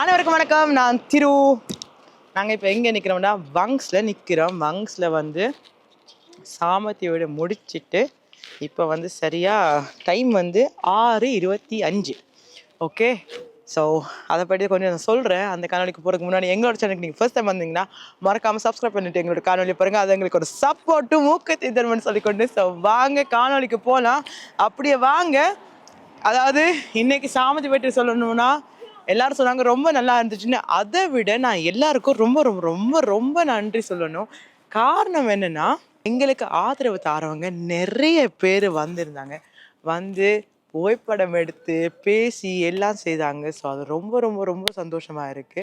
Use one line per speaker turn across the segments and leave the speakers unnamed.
அனைவருக்கும் வணக்கம். நான் திரு. நாங்கள் இப்போ எங்கே நிற்கிறோம்னா வங்ஸில் நிற்கிறோம் வங்ஸில் வந்து சாமத்தியோட முடிச்சிட்டு இப்போ வந்து சரியாக டைம் வந்து ஆறு இருபத்தி அஞ்சு. ஓகே ஸோ அதை பற்றி கொஞ்சம் நான் சொல்கிறேன் அந்த காணொலிக்கு போகிறதுக்கு முன்னாடி எங்களோட சேனலுக்கு நீங்கள் ஃபர்ஸ்ட் டைம் வந்தீங்கன்னா மறக்காமல் சப்ஸ்கிரைப் பண்ணிட்டு எங்களோட காணொலி பாருங்கள் அது எங்களுக்கு ஒரு சப்போர்ட்டும் ஊக்கத்தை தருமன்னு சொல்லிக்கொண்டு ஸோ வாங்க காணொலிக்கு போகலாம் அப்படியே வாங்க. அதாவது இன்னைக்கு சாமதி பற்றி சொல்லணும்னா எல்லாரும் சொன்னாங்க ரொம்ப நல்லா இருந்துச்சுன்னு. அதை விட நான் எல்லாருக்கும் ரொம்ப ரொம்ப ரொம்ப ரொம்ப நன்றி சொல்லணும். காரணம் என்னன்னா எங்களுக்கு ஆதரவு தாரவங்க நிறைய பேர் வந்திருந்தாங்க. வந்து புகைப்படம் எடுத்து பேசி எல்லாம் செய்தாங்க. ஸோ அது ரொம்ப ரொம்ப ரொம்ப சந்தோஷமா இருக்கு.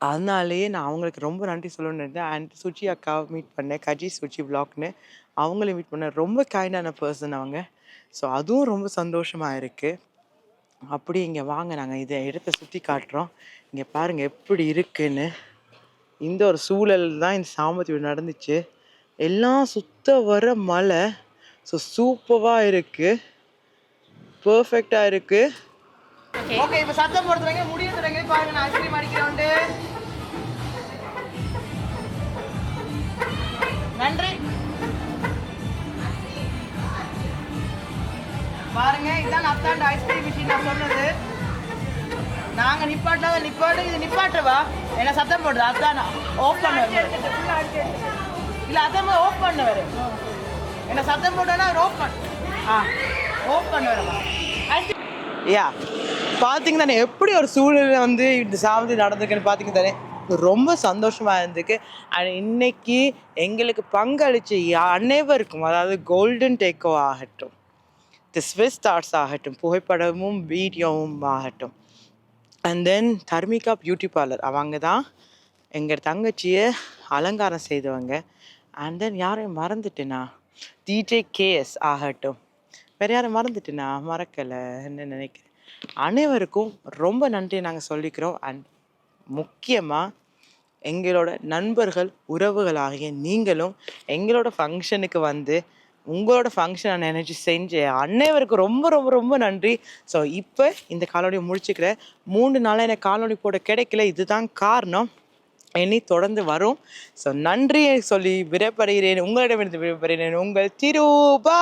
அதனாலேயே நான் அவங்களுக்கு ரொம்ப நன்றி சொல்லணும்னு இருந்தேன். அண்ட் சுச்சி அக்காவை மீட் பண்ணேன். கஜி சுச்சி vlogனு அவங்களையும் மீட் பண்ணேன். ரொம்ப கைண்டான பர்சன் அவங்க. ஸோ அதுவும் ரொம்ப சந்தோஷமாக இருக்குது அப்படி இங்கே வாங்க. நாங்கள் இதை இடத்த சுற்றி காட்டுறோம். இங்கே பாருங்கள் எப்படி இருக்குன்னு. இந்த ஒரு சூழல் தான் இந்த சாமத்தி நடந்துச்சு. எல்லாம் சுத்த வர மலை. ஸோ சூப்பராக இருக்கு. பர்ஃபெக்டாக இருக்கு. ஓகே இப்போ சத்தம் போடுறதுங்க முடிவு பாருங்க நான் ஐஸ்கிரீம் அடிக்கிறோண்டு பாருங்க இதான் அத்தாண்ட ஐஸ்கிரீம் மிஷின் நான் சொன்னது. நாங்க நிப்பாட்டாத நிப்பாட்டு இது நிப்பாட்டுவா என்ன சத்தம் போடுறது அதான் ஆஃப் பண்ண இல்ல அதான் ஆஃப் பண்ணுவார். என்ன சத்தம் போட்டோன்னா ஆஃப் பண்ண. ஆ ஆஃப் பண்ண யா பார்த்தீங்க தானே எப்படி ஒரு சூழ்நிலை வந்து இந்த சாவதி நடந்திருக்குன்னு பார்த்தீங்க தானே? ரொம்ப சந்தோஷமா இருந்துக்கு அண்ட் இன்னைக்கு எங்களுக்கு பங்களிச்ச யா- அனைவருக்கும் அதாவது கோல்டன் டேக்கோ ஆகட்டும். தி ஸ்விஸ் ஸ்டார்ஸ் ஆகட்டும் புகைப்படமும் வீடியோவும் ஆகட்டும். And then Dharmika beauty parlour அவங்க தான் எங்கள் தங்கச்சியை அலங்காரம் செய்தவங்க. அண்ட் தென் யாரையும் மறந்துட்டேனா டிஜே கேஎஸ் ஆகட்டும். வேறு யாரும் மறந்துட்டேனா மறக்கலைன்னு நினைக்கிறேன். அனைவருக்கும் ரொம்ப நன்றி நாங்கள் சொல்லிக்கிறோம். அண்ட் முக்கியமாக எங்களோட நண்பர்கள் உறவுகள் ஆகிய நீங்களும் எங்களோட ஃபங்க்ஷனுக்கு வந்து உங்களோட ஃபங்க்ஷனை எனர்ஜி செஞ்ச அனைவருக்கும் ரொம்ப ரொம்ப ரொம்ப நன்றி. ஸோ இப்போ இந்த காலோடியை முடிச்சுக்கிறேன் மூணு நாளாக எனக்கு காலோடி போட கிடைக்கல. இதுதான் காரணம். இனி தொடர்ந்து வரும். ஸோ நன்றியை சொல்லி விடைபடுகிறேன் உங்களிடமிருந்து விடைபெறுகிறேன். உங்கள் திருபா